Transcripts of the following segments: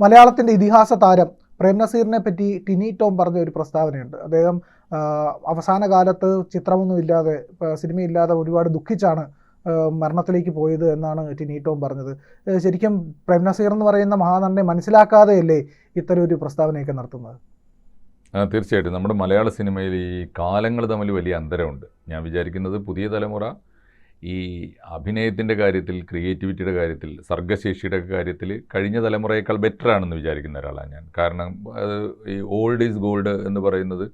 മലയാളത്തിന്റെ ഇതിഹാസ താരം പ്രേം നസീറിനെ പറ്റി ടിനി ടോം പറഞ്ഞ ഒരു പ്രസ്താവനയുണ്ട്. അദ്ദേഹം അവസാന കാലത്ത് ചിത്രമൊന്നും ഇല്ലാതെ സിനിമയില്ലാതെ ഒരുപാട് ദുഃഖിച്ചാണ് മരണത്തിലേക്ക് പോയത് എന്നാണ് ടിനി ടോം പറഞ്ഞത്. ശരിക്കും പ്രേം നസീർ എന്ന് പറയുന്ന മഹാനടനെ മനസ്സിലാക്കാതെയല്ലേ ഇത്തരം ഒരു പ്രസ്താവനയൊക്കെ നടത്തുന്നത്? തീർച്ചയായിട്ടും. നമ്മുടെ മലയാള സിനിമയിൽ ഈ കാലങ്ങൾ തമ്മിൽ വലിയ അന്തരമുണ്ട്. ഞാൻ വിചാരിക്കുന്നത് പുതിയ തലമുറ ഈ അഭിനയത്തിന്റെ കാര്യത്തിൽ ക്രിയേറ്റിവിറ്റിയുടെ കാര്യത്തിൽ സർഗശേഷിയുടെ കാര്യത്തിൽ കഴിഞ്ഞ തലമുറയേക്കാൾ ബെറ്റർ ആണെന്ന് വിചാരിക്കുന്ന ഒരാളാണ് ഞാൻ. കാരണം ഈ ഓൾഡ് ഈസ് ഗോൾഡ് എന്ന് പറയുന്നത്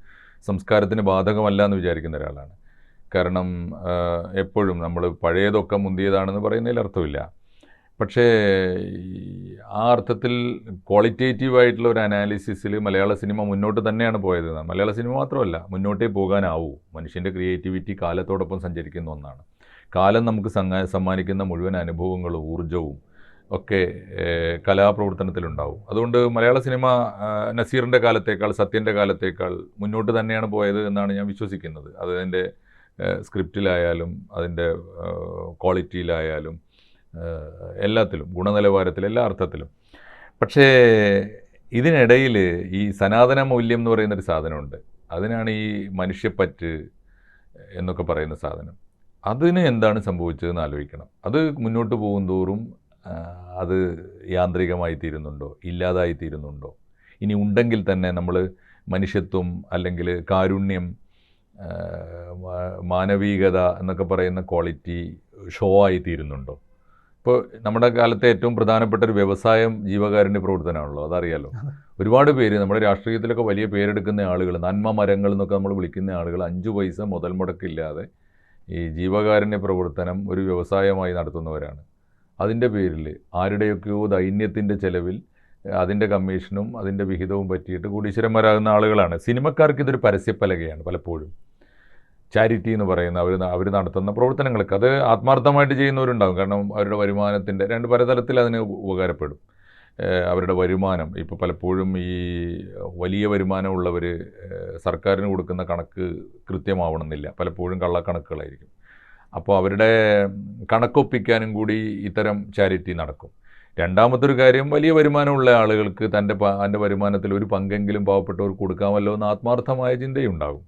സംസ്കാരത്തിന് ബാധകമല്ല എന്ന് വിചാരിക്കുന്ന ഒരാളാണ്. കാരണം എപ്പോഴും നമ്മൾ പഴയതൊക്കെ മുന്തിയതാണെന്ന് പറയുന്നതിൽ അർത്ഥമില്ല. പക്ഷേ ആ അർത്ഥത്തിൽ ക്വാളിറ്റേറ്റീവ് ആയിട്ടുള്ള ഒരു അനാലിസിസിൽ മലയാള സിനിമ മുന്നോട്ട് തന്നെയാണ് പോയത്. മലയാള സിനിമ മാത്രമല്ല മുന്നോട്ടേ പോകാനാവൂ. മനുഷ്യന്റെ ക്രിയേറ്റിവിറ്റി കാലത്തോടൊപ്പം സഞ്ചരിക്കുന്ന ഒന്നാണ്. കാലം നമുക്ക് സമ്മാനിക്കുന്ന മുഴുവൻ അനുഭവങ്ങളും ഊർജവും ഒക്കെ കലാപ്രവർത്തനത്തിലുണ്ടാവും. അതുകൊണ്ട് മലയാള സിനിമ നസീറിന്റെ കാലത്തേക്കാൾ സത്യന്റെ കാലത്തേക്കാൾ മുന്നോട്ട് തന്നെയാണ് പോയത് എന്നാണ് ഞാൻ വിശ്വസിക്കുന്നത്. അത് അതിന്റെ സ്ക്രിപ്റ്റിലായാലും അതിന്റെ ക്വാളിറ്റിയിലായാലും എല്ലാത്തിലും ഗുണനിലവാരത്തിൽ എല്ലാ അർത്ഥത്തിലും. പക്ഷേ ഇതിനിടയിൽ ഈ സനാതന മൂല്യം എന്ന് പറയുന്നൊരു സാധനമുണ്ട്. അതിനാണ് ഈ മനുഷ്യപ്പറ്റ് എന്നൊക്കെ പറയുന്ന സാധനം. അതിന് എന്താണ് സംഭവിച്ചതെന്ന് ആലോചിക്കണം. അത് മുന്നോട്ട് പോകും തോറും അത് യാന്ത്രികമായി തീരുന്നുണ്ടോ? ഇല്ലാതായി തീരുന്നുണ്ടോ? ഇനി ഉണ്ടെങ്കിൽ തന്നെ നമ്മൾ മനുഷ്യത്വം അല്ലെങ്കിൽ കാരുണ്യം മാനവീകത എന്നൊക്കെ പറയുന്ന ക്വാളിറ്റി ഷോ ആയി തീരുന്നുണ്ടോ? ഇപ്പോൾ നമ്മുടെ കാലത്തെ ഏറ്റവും പ്രധാനപ്പെട്ട ഒരു വ്യവസായം ജീവകാരുണ്യ പ്രവർത്തനമാണല്ലോ അതറിയാലോ? ഒരുപാട് പേര് നമ്മുടെ രാഷ്ട്രീയത്തിലൊക്കെ വലിയ പേരെടുക്കുന്ന ആളുകൾ നന്മ മരങ്ങൾ എന്നൊക്കെ നമ്മൾ വിളിക്കുന്ന ആളുകൾ അഞ്ച് പൈസ മുതൽ മുടക്കില്ലാതെ ഈ ജീവകാരുണ്യ പ്രവർത്തനം ഒരു വ്യവസായമായി നടത്തുന്നവരാണ്. അതിന്റെ പേരിൽ ആരുടെയൊക്കെയോ ദൈന്യത്തിന്റെ ചെലവിൽ അതിന്റെ കമ്മീഷനും അതിന്റെ വിഹിതവും പറ്റിയിട്ട് കോടീശ്വരന്മാരാകുന്ന ആളുകളാണ്. സിനിമക്കാർക്ക് ഇതൊരു പരസ്യപ്പലകയാണ് പലപ്പോഴും. ചാരിറ്റി എന്ന് പറയുന്ന അവർ അവർ നടത്തുന്ന പ്രവർത്തനങ്ങൾക്ക് അത് ആത്മാർത്ഥമായിട്ട് ചെയ്യുന്നവരുണ്ടാകും. കാരണം അവരുടെ വരുമാനത്തിന്റെ രണ്ട് പലതരത്തിൽ അതിന് ഉപകാരപ്പെടും. അവരുടെ വരുമാനം. ഇപ്പോൾ പലപ്പോഴും ഈ വലിയ വരുമാനമുള്ളവർ സർക്കാരിന് കൊടുക്കുന്ന കണക്ക് കൃത്യമാവണമെന്നില്ല. പലപ്പോഴും കള്ളക്കണക്കുകളായിരിക്കും. അപ്പോൾ അവരുടെ കണക്കൊപ്പിക്കാനും കൂടി ഇത്തരം ചാരിറ്റി നടക്കും. രണ്ടാമത്തെ ഒരു കാര്യം വലിയ വരുമാനമുള്ള ആളുകൾക്ക് തന്റെ തന്റെ വരുമാനത്തിൽ ഒരു പങ്കെങ്കിലും പാവപ്പെട്ടവർക്ക് കൊടുക്കാമല്ലോ എന്ന് ആത്മാർത്ഥമായ ചിന്തയുണ്ടാകും.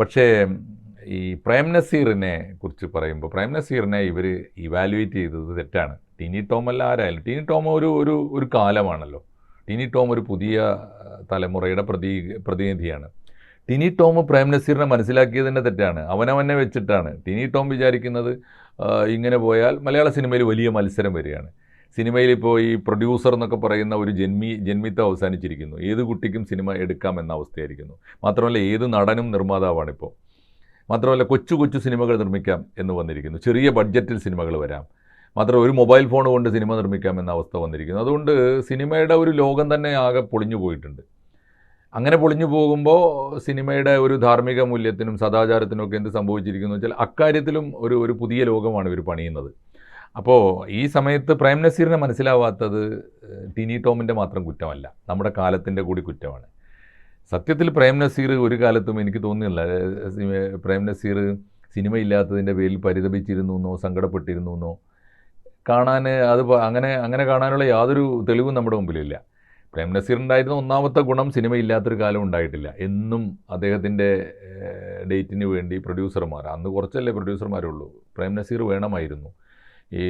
പക്ഷേ ഈ പ്രേം നസീറിനെ കുറിച്ച് പറയുമ്പോൾ പ്രേം നസീറിനെ ഇവർ ഇവാലുവേറ്റ് ചെയ്തത് തെറ്റാണ്. ടിനി ടോം അല്ല ആരായാലും ടിനി ടോം ഒരു ഒരു ഒരു കാലമാണല്ലോ. ടിനി ടോം ഒരു പുതിയ തലമുറയുടെ പ്രതി പ്രതിനിധിയാണ്. ടിനി ടോം പ്രേം നസീറിനെ മനസ്സിലാക്കിയത് തന്നെ തെറ്റാണ്. അവനവനെ വെച്ചിട്ടാണ്. ടിനി ടോം വിചാരിക്കുന്നത് ഇങ്ങനെ പോയാൽ മലയാള സിനിമയിൽ വലിയ മത്സരം വരികയാണ്. സിനിമയിൽ ഇപ്പോൾ ഈ പ്രൊഡ്യൂസർ എന്നൊക്കെ പറയുന്ന ഒരു ജന്മി ജന്മിത്തം അവസാനിച്ചിരിക്കുന്നു. ഏത് കുട്ടിക്കും സിനിമ എടുക്കാം എന്ന അവസ്ഥയായിരിക്കുന്നു. മാത്രമല്ല ഏത് നടനും നിർമ്മാതാവാണിപ്പോൾ. മാത്രമല്ല കൊച്ചു കൊച്ചു സിനിമകൾ നിർമ്മിക്കാം എന്ന് വന്നിരിക്കുന്നു. ചെറിയ ബഡ്ജറ്റിൽ സിനിമകൾ വരാം. മാത്രമല്ല ഒരു മൊബൈൽ ഫോൺ കൊണ്ട് സിനിമ നിർമ്മിക്കാമെന്ന അവസ്ഥ വന്നിരിക്കുന്നു. അതുകൊണ്ട് സിനിമയുടെ ഒരു ലോകം തന്നെ ആകെ പൊളിഞ്ഞു പോയിട്ടുണ്ട്. അങ്ങനെ പൊളിഞ്ഞു പോകുമ്പോൾ സിനിമയുടെ ഒരു ധാർമ്മിക മൂല്യത്തിനും സദാചാരത്തിനും ഒക്കെ എന്ത് സംഭവിച്ചിരിക്കുന്നു വെച്ചാൽ അക്കാര്യത്തിലും ഒരു ഒരു പുതിയ ലോകമാണ് ഇവർ പണിയുന്നത്. അപ്പോൾ ഈ സമയത്ത് പ്രേം നസീറിനെ മനസ്സിലാവാത്തത് ടിനി ടോമിന്റെ മാത്രം കുറ്റമല്ല. നമ്മുടെ കാലത്തിന്റെ കൂടി കുറ്റമാണ്. സത്യത്തിൽ പ്രേം നസീർ ഒരു കാലത്തും എനിക്ക് തോന്നുന്നില്ല പ്രേം നസീർ സിനിമ ഇല്ലാത്തതിന്റെ പേരിൽ പരിതപിച്ചിരുന്നു എന്നോ സങ്കടപ്പെട്ടിരുന്നു എന്നോ കാണാൻ അത് അങ്ങനെ അങ്ങനെ കാണാനുള്ള യാതൊരു തെളിവും നമ്മുടെ മുമ്പിലില്ല. പ്രേം ഉണ്ടായിരുന്ന ഒന്നാമത്തെ ഗുണം സിനിമ ഇല്ലാത്തൊരു കാലം ഉണ്ടായിട്ടില്ല. എന്നും അദ്ദേഹത്തിന്റെ ഡേറ്റിന് വേണ്ടി പ്രൊഡ്യൂസർമാർ അന്ന് കുറച്ചല്ലേ പ്രൊഡ്യൂസർമാരുള്ളൂ. പ്രേം നസീർ വേണമായിരുന്നു. ഈ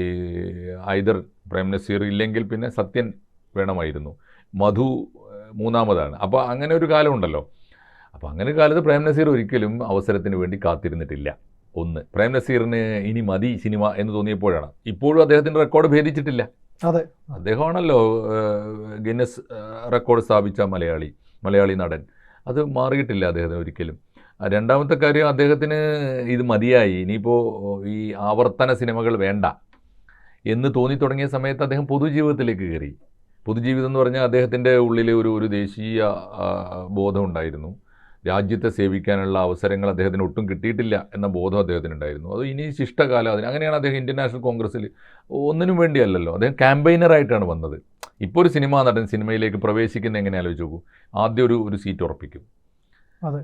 ഐദർ പ്രേം നസീർ ഇല്ലെങ്കിൽ പിന്നെ സത്യൻ വേണമായിരുന്നു. മധു മൂന്നാമതാണ്. അപ്പോൾ അങ്ങനെ ഒരു കാലമുണ്ടല്ലോ അപ്പോൾ അങ്ങനെ കാലത്ത് പ്രേം നസീർ ഒരിക്കലും അവസരത്തിന് വേണ്ടി കാത്തിരുന്നിട്ടില്ല. ഒന്ന്. പ്രേം നസീറിന് ഇനി മതി സിനിമ എന്ന് തോന്നിയപ്പോഴാണ്. ഇപ്പോഴും അദ്ദേഹത്തിന്റെ റെക്കോർഡ് ഭേദിച്ചിട്ടില്ല. അതെ. അദ്ദേഹമാണല്ലോ ഗിന്നസ് റെക്കോർഡ് സ്ഥാപിച്ച മലയാളി മലയാളി നടൻ. അത് മാറിയിട്ടില്ല അദ്ദേഹത്തിന് ഒരിക്കലും. രണ്ടാമത്തെ കാര്യം അദ്ദേഹത്തിന് ഇത് മതിയായി. ഇനിയിപ്പോൾ ഈ ആവർത്തന സിനിമകൾ വേണ്ട എന്ന് തോന്നി തുടങ്ങിയ സമയത്ത് അദ്ദേഹം പൊതുജീവിതത്തിലേക്ക് കയറി. പൊതുജീവിതം എന്ന് പറഞ്ഞാൽ അദ്ദേഹത്തിന്റെ ഉള്ളിൽ ഒരു ഒരു ദേശീയ ബോധമുണ്ടായിരുന്നു ബോധം ഉണ്ടായിരുന്നു. രാജ്യത്തെ സേവിക്കാനുള്ള അവസരങ്ങൾ അദ്ദേഹത്തിന് ഒട്ടും കിട്ടിയിട്ടില്ല എന്ന ബോധം അദ്ദേഹത്തിനുണ്ടായിരുന്നു. അത് ഇനി ശിഷ്ടകാലം അതിന് അങ്ങനെയാണ് അദ്ദേഹം ഇന്ത്യൻ നാഷണൽ കോൺഗ്രസ്സിൽ ഒന്നിനും വേണ്ടിയല്ലല്ലോ. അദ്ദേഹം ക്യാമ്പയിനറായിട്ടാണ് വന്നത്. ഇപ്പോൾ ഒരു സിനിമാ നടൻ സിനിമയിലേക്ക് പ്രവേശിക്കുന്ന എങ്ങനെ ആലോചിച്ച് നോക്കൂ. ആദ്യം ഒരു ഒരു സീറ്റ് ഉറപ്പിക്കും. അതെ.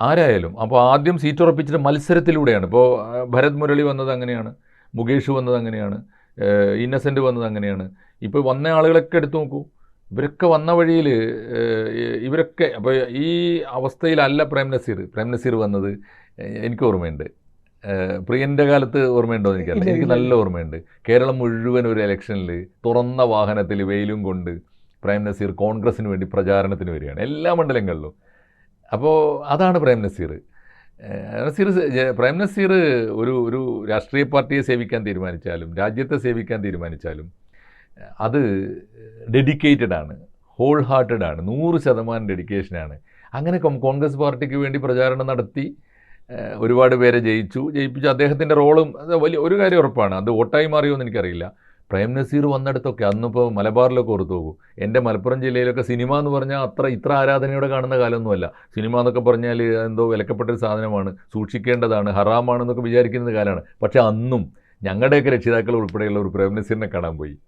ആരായാലും? അപ്പോൾ ആദ്യം സീറ്റ് ഉറപ്പിച്ചിട്ട് മത്സരത്തിലൂടെയാണ്. ഇപ്പോൾ ഭരത് മുരളി വന്നത് അങ്ങനെയാണ്. മുകേഷ് വന്നത് അങ്ങനെയാണ്. ഇന്നസെന്റ് വന്നത് അങ്ങനെയാണ്. ഇപ്പോൾ വന്ന ആളുകളൊക്കെ എടുത്തു നോക്കൂ. ഇവരൊക്കെ വന്ന വഴിയിൽ ഇവരൊക്കെ അപ്പോൾ ഈ അവസ്ഥയിലല്ല പ്രേം നസീർ. പ്രേം നസീർ വന്നത് എനിക്ക് ഓർമ്മയുണ്ട്. പ്രിയന്റെ കാലത്ത് ഓർമ്മയുണ്ടോ എന്ന് എനിക്കറിയില്ല. എനിക്ക് നല്ല ഓർമ്മയുണ്ട്. കേരളം മുഴുവൻ ഒരു ഇലക്ഷനിൽ തുറന്ന വാഹനത്തിൽ വെയിലും കൊണ്ട് പ്രേം നസീർ കോൺഗ്രസ്സിന് വേണ്ടി പ്രചാരണത്തിന് വരികയാണ്. എല്ലാ മണ്ഡലങ്ങളിലും. അപ്പോൾ അതാണ് പ്രേം നസീർ. നസീർ പ്രേം നസീർ ഒരു ഒരു രാഷ്ട്രീയ പാർട്ടിയെ സേവിക്കാൻ തീരുമാനിച്ചാലും രാജ്യത്തെ സേവിക്കാൻ തീരുമാനിച്ചാലും അത് ഡെഡിക്കേറ്റഡ് ആണ് ഹോൾ ഹാർട്ടഡ് ആണ് നൂറ് ശതമാനം ഡെഡിക്കേഷനാണ് അങ്ങനെ കോൺഗ്രസ് പാർട്ടിക്ക് വേണ്ടി പ്രചാരണം നടത്തി ഒരുപാട് പേരെ ജയിച്ചു. ജയിപ്പിച്ചു അദ്ദേഹത്തിന്റെ റോളും അത് വലിയ ഒരു കാര്യം ഉറപ്പാണ് അത് വോട്ടായി മാറിയോ എന്ന് എനിക്കറിയില്ല. പ്രേം നസീർ വന്നിടത്തൊക്കെ അന്നിപ്പോൾ മലബാറിലൊക്കെ ഓർത്തു പോകും എന്റെ മലപ്പുറം ജില്ലയിലൊക്കെ സിനിമ എന്ന് പറഞ്ഞാൽ അത്ര ഇത്ര ആരാധനയോടെ കാണുന്ന കാലമൊന്നുമല്ല. സിനിമ എന്നൊക്കെ പറഞ്ഞാൽ എന്തോ വിലക്കപ്പെട്ടൊരു സാധനമാണ് സൂക്ഷിക്കേണ്ടതാണ് ഹറാമാണെന്നൊക്കെ വിചാരിക്കുന്ന കാലമാണ്. പക്ഷേ അന്നും ഞങ്ങളുടെയൊക്കെ രക്ഷിതാക്കൾ ഉൾപ്പെടെയുള്ള ഒരു പ്രേം നസീറിനെ കാണാൻ പോയി.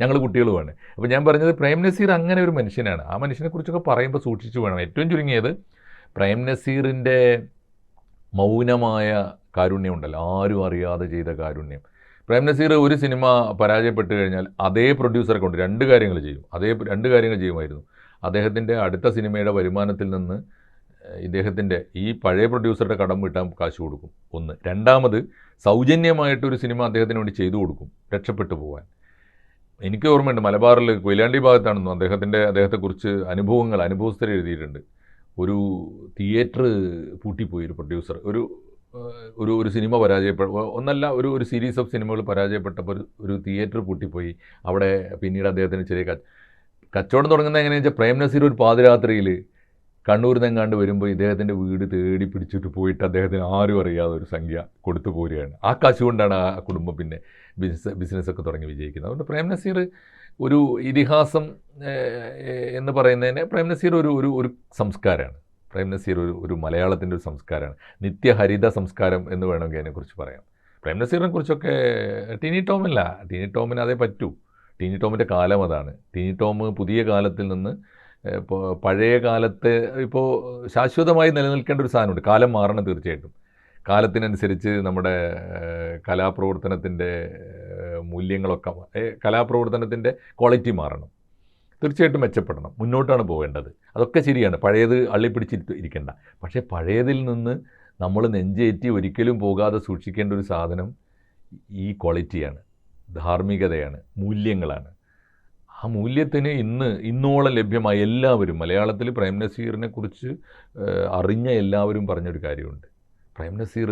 ഞങ്ങൾ കുട്ടികളുമാണ്. അപ്പോൾ ഞാൻ പറഞ്ഞത് പ്രേം നസീർ അങ്ങനെ ഒരു മനുഷ്യനാണ്. ആ മനുഷ്യനെക്കുറിച്ചൊക്കെ പറയുമ്പോൾ സൂക്ഷിച്ചു വേണം. ഏറ്റവും ചുരുങ്ങിയത് പ്രേം നസീറിന്റെ മൗനമായ കാരുണ്യം ഉണ്ടല്ലോ. ആരും അറിയാതെ ചെയ്ത കാരുണ്യം. പ്രേം നസീർ ഒരു സിനിമ പരാജയപ്പെട്ട് കഴിഞ്ഞാൽ അതേ പ്രൊഡ്യൂസറെ കൊണ്ട് രണ്ട് കാര്യങ്ങൾ ചെയ്യും. അതേ രണ്ട് കാര്യങ്ങൾ ചെയ്യുമായിരുന്നു. അദ്ദേഹത്തിന്റെ അടുത്ത സിനിമയുടെ വരുമാനത്തിൽ നിന്ന് ഇദ്ദേഹത്തിന്റെ ഈ പഴയ പ്രൊഡ്യൂസറുടെ കടം വീട്ടാൻ കാശ് കൊടുക്കും. ഒന്ന്. രണ്ടാമത് സൗജന്യമായിട്ടൊരു സിനിമ അദ്ദേഹത്തിന് വേണ്ടി ചെയ്തു കൊടുക്കും. രക്ഷപ്പെട്ടു പോകാൻ എനിക്ക് ഓർമ്മയുണ്ട് മലബാറിൽ കൊയിലാണ്ടി ഭാഗത്താണെന്നു അദ്ദേഹത്തിന്റെ അദ്ദേഹത്തെക്കുറിച്ച് അനുഭവങ്ങൾ അനുഭവസ്ഥർ എഴുതിയിട്ടുണ്ട്. ഒരു തിയേറ്റർ പൂട്ടിപ്പോയി ഒരു പ്രൊഡ്യൂസർ. ഒരു ഒരു ഒരു സിനിമ പരാജയപ്പെട്ട ഒന്നല്ല ഒരു ഒരു സീരീസ് ഓഫ് സിനിമകൾ പരാജയപ്പെട്ടപ്പോൾ ഒരു ഒരു തിയേറ്റർ പൂട്ടിപ്പോയി. അവിടെ പിന്നീട് അദ്ദേഹത്തിന് ചെറിയ കച്ച- കച്ചവടം തുടങ്ങുന്നത് എങ്ങനെയാണെന്ന് വെച്ചാൽ പ്രേം നസീർ ഒരു പാതിരാത്രിയിൽ കണ്ണൂരിൽ നിന്ന് കണ്ട് വരുമ്പോൾ ഇദ്ദേഹത്തിന്റെ വീട് തേടി പിടിച്ചിട്ട് പോയിട്ട് അദ്ദേഹത്തിന് ആരും അറിയാതെ ഒരു സംഖ്യ കൊടുത്തു പോരുകയാണ്. ആ കാശ് കൊണ്ടാണ് ആ കുടുംബം പിന്നെ ബിസിനസ് ബിസിനസ്സൊക്കെ തുടങ്ങി വിജയിക്കുന്നത്. അതുകൊണ്ട് പ്രേം നസീർ ഒരു ഇതിഹാസം എന്ന് പറയുന്നതിന് പ്രേം നസീർ ഒരു ഒരു ഒരു സംസ്കാരമാണ്. പ്രേം നസീർ ഒരു ഒരു മലയാളത്തിന്റെ ഒരു സംസ്കാരമാണ്. നിത്യഹരിത സംസ്കാരം എന്ന് വേണമെങ്കിൽ അതിനെക്കുറിച്ച് പറയാം. പ്രേം നസീറിനെ കുറിച്ചൊക്കെ ടിനി ടോമല്ല ടിനി ടോമിന് അതേ പറ്റൂ. ടിനി ടോമിന്റെ കാലം അതാണ്. ടിനി ടോം പുതിയ കാലത്തിൽ നിന്ന് ഇപ്പോൾ പഴയ കാലത്തെ ഇപ്പോൾ ശാശ്വതമായി നിലനിൽക്കേണ്ട ഒരു സാധനമുണ്ട്. കാലം മാറണം തീർച്ചയായിട്ടും. കാലത്തിനനുസരിച്ച് നമ്മുടെ കലാപ്രവർത്തനത്തിന്റെ മൂല്യങ്ങളൊക്കെ കലാപ്രവർത്തനത്തിന്റെ ക്വാളിറ്റി മാറണം. തീർച്ചയായിട്ടും മെച്ചപ്പെടണം. മുന്നോട്ടാണ് പോകേണ്ടത്. അതൊക്കെ ശരിയാണ്. പഴയത് അള്ളിപ്പിടിച്ചിട്ട് ഇരിക്കേണ്ട. പക്ഷേ പഴയതിൽ നിന്ന് നമ്മൾ നെഞ്ചേറ്റി ഒരിക്കലും പോകാതെ സൂക്ഷിക്കേണ്ട ഒരു സാധനം ഈ ക്വാളിറ്റിയാണ്. ധാർമ്മികതയാണ്. മൂല്യങ്ങളാണ്. ആ മൂല്യത്തിന് ഇന്ന് ഇന്നോളം ലഭ്യമായ എല്ലാവരും മലയാളത്തിൽ പ്രേം നസീറിനെ കുറിച്ച് അറിഞ്ഞ എല്ലാവരും പറഞ്ഞൊരു കാര്യമുണ്ട്. പ്രേം നസീർ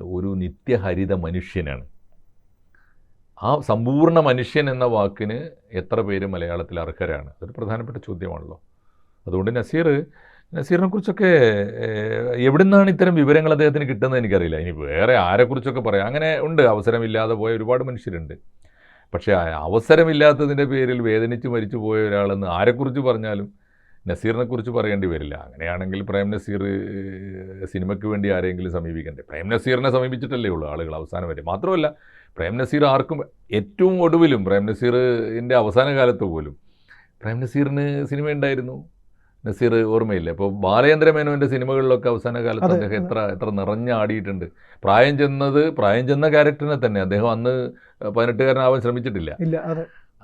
ഒരു നിത്യഹരിത മനുഷ്യനാണ്. ആ സമ്പൂർണ മനുഷ്യൻ എന്ന വാക്കിന് എത്ര പേര് മലയാളത്തിൽ അർഹരാണ്? അതൊരു പ്രധാനപ്പെട്ട ചോദ്യമാണല്ലോ. അതുകൊണ്ട് നസീർ നസീറിനെ കുറിച്ചൊക്കെ എവിടെ എവിടുന്നാണ് ഇത്തരം വിവരങ്ങൾ അദ്ദേഹത്തിന് കിട്ടുന്നത് എനിക്കറിയില്ല. ഇനി വേറെ ആരെക്കുറിച്ചൊക്കെ പറയാം. അങ്ങനെ ഉണ്ട്. അവസരമില്ലാതെ പോയ ഒരുപാട് മനുഷ്യരുണ്ട്. പക്ഷേ അവസരമില്ലാത്തതിന്റെ പേരിൽ വേദനിച്ച് മരിച്ചു പോയ ഒരാളെന്ന് ആരെക്കുറിച്ച് പറഞ്ഞാലും നസീറിനെക്കുറിച്ച് പറയേണ്ടി വരില്ല. അങ്ങനെയാണെങ്കിൽ പ്രേം നസീർ സിനിമയ്ക്ക് വേണ്ടി ആരെങ്കിലും സമീപിക്കണ്ടേ? പ്രേം നസീറിനെ സമീപിച്ചിട്ടല്ലേ ഉള്ളൂ ആളുകൾ അവസാനം വരെ. മാത്രമല്ല പ്രേം നസീർ ആർക്കും ഏറ്റവും ഒടുവിലും പ്രേം നസീറിന്റെ അവസാന കാലത്ത് പോലും പ്രേം നസീറിന് സിനിമ ഉണ്ടായിരുന്നു നസീർ ഓർമ്മയില്ല? ഇപ്പോൾ ബാലചന്ദ്ര മേനോന്റെ സിനിമകളിലൊക്കെ അവസാന കാലത്ത് അദ്ദേഹം. എത്ര എത്ര നിറഞ്ഞാടിയിട്ടുണ്ട്. പ്രായം ചെന്നത് പ്രായം ചെന്ന ക്യാരക്ടറിനെ തന്നെ. അദ്ദേഹം അന്ന് പതിനെട്ടുകാരനാവാൻ ശ്രമിച്ചിട്ടില്ല.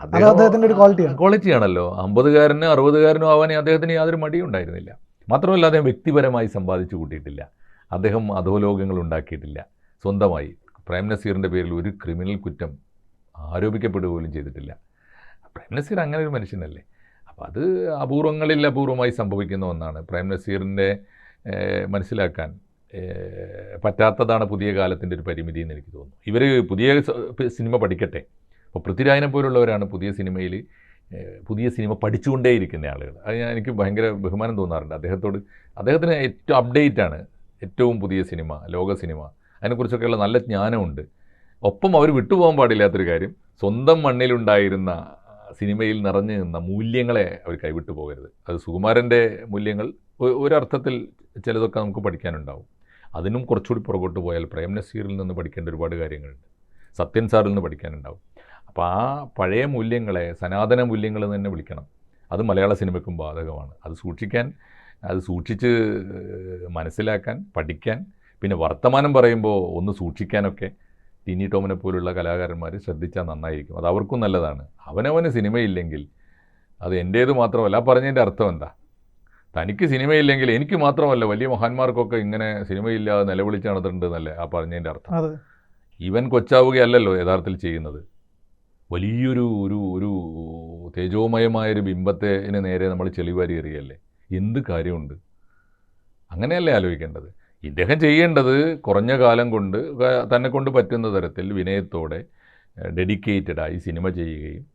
അദ്ദേഹത്തിന്റെ ഒരു ക്വാളിറ്റിയാണ്. ആണ്. ക്വാളിറ്റി ആണല്ലോ അമ്പതുകാരന് അറുപതുകാരനും ആവാൻ അദ്ദേഹത്തിന് യാതൊരു മടിയും ഉണ്ടായിരുന്നില്ല മാത്രമല്ല അദ്ദേഹം വ്യക്തിപരമായി സമ്പാദിച്ചു കൂട്ടിയിട്ടില്ല. അദ്ദേഹം അധോലോകങ്ങൾ ഉണ്ടാക്കിയിട്ടില്ല. സ്വന്തമായി. പ്രേം നസീറിന്റെ പേരിൽ ഒരു ക്രിമിനൽ കുറ്റം ആരോപിക്കപ്പെടുക പോലും ചെയ്തിട്ടില്ല. പ്രേം നസീർ അങ്ങനെ ഒരു മനുഷ്യനല്ലേ? അപ്പോൾ അത് അപൂർവങ്ങളിൽ അപൂർവമായി സംഭവിക്കുന്ന ഒന്നാണ്. പ്രേം നസീറിന്റെ മനസ്സിലാക്കാൻ പറ്റാത്തതാണ് പുതിയ കാലത്തിന്റെ ഒരു പരിമിതി എന്ന് എനിക്ക് തോന്നുന്നു. ഇവർ പുതിയ സിനിമ പഠിക്കട്ടെ. അപ്പോൾ പൃഥ്വിരാജിനെ പോലുള്ളവരാണ് പുതിയ സിനിമയിൽ പുതിയ സിനിമ പഠിച്ചുകൊണ്ടേയിരിക്കുന്ന ആളുകൾ. അത് ഞാൻ എനിക്ക് ഭയങ്കര ബഹുമാനം തോന്നാറുണ്ട്. അദ്ദേഹത്തോട് അദ്ദേഹത്തിന് ഏറ്റവും അപ്ഡേറ്റ് ആണ് ഏറ്റവും പുതിയ സിനിമ ലോക സിനിമ. അതിനെക്കുറിച്ചൊക്കെയുള്ള നല്ല ജ്ഞാനമുണ്ട്. ഒപ്പം അവർ വിട്ടുപോകാൻ പാടില്ലാത്തൊരു കാര്യം സ്വന്തം മണ്ണിലുണ്ടായിരുന്ന സിനിമയിൽ നിറഞ്ഞു നിന്ന മൂല്യങ്ങളെ അവർ കൈവിട്ടു പോകരുത്. അത് സുകുമാരന്റെ മൂല്യങ്ങൾ ഒരർത്ഥത്തിൽ ചിലതൊക്കെ നമുക്ക് പഠിക്കാനുണ്ടാവും. അതിനും കുറച്ചുകൂടി പുറകോട്ട് പോയാൽ പ്രേം നസീറിൽ നിന്ന് പഠിക്കേണ്ട ഒരുപാട് കാര്യങ്ങളുണ്ട്. സത്യൻ സാറിൽ നിന്ന് പഠിക്കാനുണ്ടാവും. അപ്പോൾ ആ പഴയ മൂല്യങ്ങളെ സനാതന മൂല്യങ്ങൾ തന്നെ വിളിക്കണം. അത് മലയാള സിനിമയ്ക്കും ബാധകമാണ്. അത് സൂക്ഷിക്കാൻ അത് സൂക്ഷിച്ച് മനസ്സിലാക്കാൻ പഠിക്കാൻ പിന്നെ വർത്തമാനം പറയുമ്പോൾ ഒന്ന് സൂക്ഷിക്കാനൊക്കെ ടിനി ടോമിനെ പോലുള്ള കലാകാരന്മാർ ശ്രദ്ധിച്ചാൽ നന്നായിരിക്കും. അത് അവർക്കും നല്ലതാണ്. അവനവന് സിനിമയില്ലെങ്കിൽ അത് എന്റേത് മാത്രമല്ല പറഞ്ഞതിന്റെ അർത്ഥം എന്താ? തനിക്ക് സിനിമയില്ലെങ്കിൽ എനിക്ക് മാത്രമല്ല വലിയ മഹാന്മാർക്കൊക്കെ ഇങ്ങനെ സിനിമയില്ലാതെ നിലവിളിച്ച് നടന്നിട്ടുണ്ട് എന്നല്ലേ ആ പറഞ്ഞതിന്റെ അർത്ഥം. ഇവൻ കൊച്ചാവുകയല്ലല്ലോ യഥാർത്ഥത്തിൽ ചെയ്യുന്നത്. വലിയൊരു ഒരു ഒരു തേജോമയമായൊരു ബിംബത്തിന് നേരെ നമ്മൾ ചെളിവാരി എറിയല്ലേ? എന്ത് കാര്യമുണ്ട്? അങ്ങനെയല്ലേ ആലോചിക്കേണ്ടത്? ഇദ്ദേഹം ചെയ്യേണ്ടത് കുറഞ്ഞ കാലം കൊണ്ട് തന്നെ കൊണ്ട് പറ്റുന്ന തരത്തിൽ വിനയത്തോടെ ഡെഡിക്കേറ്റഡായി സിനിമ ചെയ്യുകയും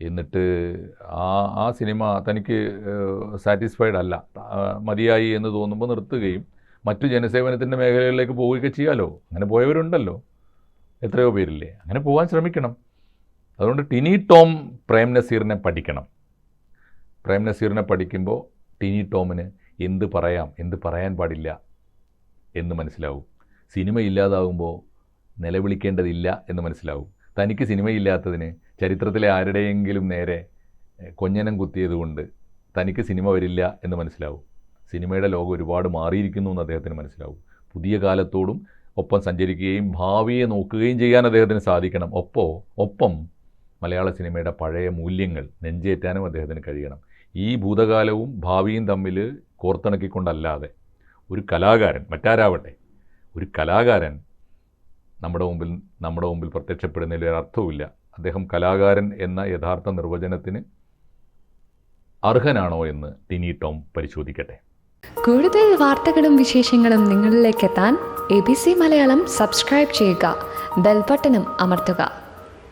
എന്നിട്ട് ആ ആ സിനിമ തനിക്ക് സാറ്റിസ്ഫൈഡ് അല്ല മതിയായി എന്ന് തോന്നുമ്പോൾ നിർത്തുകയും മറ്റു ജനസേവനത്തിന്റെ മേഖലകളിലേക്ക് പോവുകയൊക്കെ ചെയ്യാമല്ലോ അങ്ങനെ പോയവരുണ്ടല്ലോ. എത്രയോ പേരില്ലേ? അങ്ങനെ പോകാൻ ശ്രമിക്കണം. അതുകൊണ്ട് ടിനി ടോം പ്രേം നസീറിനെ പഠിക്കണം. പ്രേം നസീറിനെ പഠിക്കുമ്പോൾ ടിനി ടോമിന് എന്ത് പറയാം? എന്ത് പറയാൻ പാടില്ല? എന്ന് മനസ്സിലാവും. സിനിമ ഇല്ലാതാവുമ്പോൾ നിലവിളിക്കേണ്ടതില്ല എന്ന് മനസ്സിലാവും. തനിക്ക് സിനിമയില്ലാത്തതിന് ചരിത്രത്തിലെ ആരുടെയെങ്കിലും നേരെ കൊഞ്ഞനം കുത്തിയതുകൊണ്ട് തനിക്ക് സിനിമ വരില്ല എന്ന് മനസ്സിലാവും. സിനിമയുടെ ലോകം ഒരുപാട് മാറിയിരിക്കുന്നു എന്ന് അദ്ദേഹത്തിന് മനസ്സിലാവും. പുതിയ കാലത്തോടും ഒപ്പം സഞ്ചരിക്കുകയും ഭാവിയെ നോക്കുകയും ചെയ്യാൻ അദ്ദേഹത്തിന് സാധിക്കണം. ഒപ്പോ ഒപ്പം മലയാള സിനിമയുടെ പഴയ മൂല്യങ്ങൾ നെഞ്ചേറ്റാനും അദ്ദേഹത്തിന് കഴിയണം. ഈ ഭൂതകാലവും ഭാവിയും തമ്മിൽ കോർത്തിണക്കിക്കൊണ്ടല്ലാതെ ഒരു കലാകാരൻ മറ്റാരാവട്ടെ ഒരു കലാകാരൻ നമ്മുടെ മുമ്പിൽ നമ്മുടെ മുമ്പിൽ പ്രത്യക്ഷപ്പെടുന്നതിൽ ഒരു അർത്ഥവുമില്ല. അദ്ദേഹം കലാകാരൻ എന്ന യഥാർത്ഥ നിർവചനത്തിന് അർഹനാണോ എന്ന് ടിനി ടോം പരിശോധിക്കട്ടെ. കൂടുതൽ വാർത്തകളും വിശേഷങ്ങളും നിങ്ങളിലേക്ക് എത്താൻ A B C Malayalam subscribe ചെയ്യുക ബെൽബട്ടനും അമർത്തുക.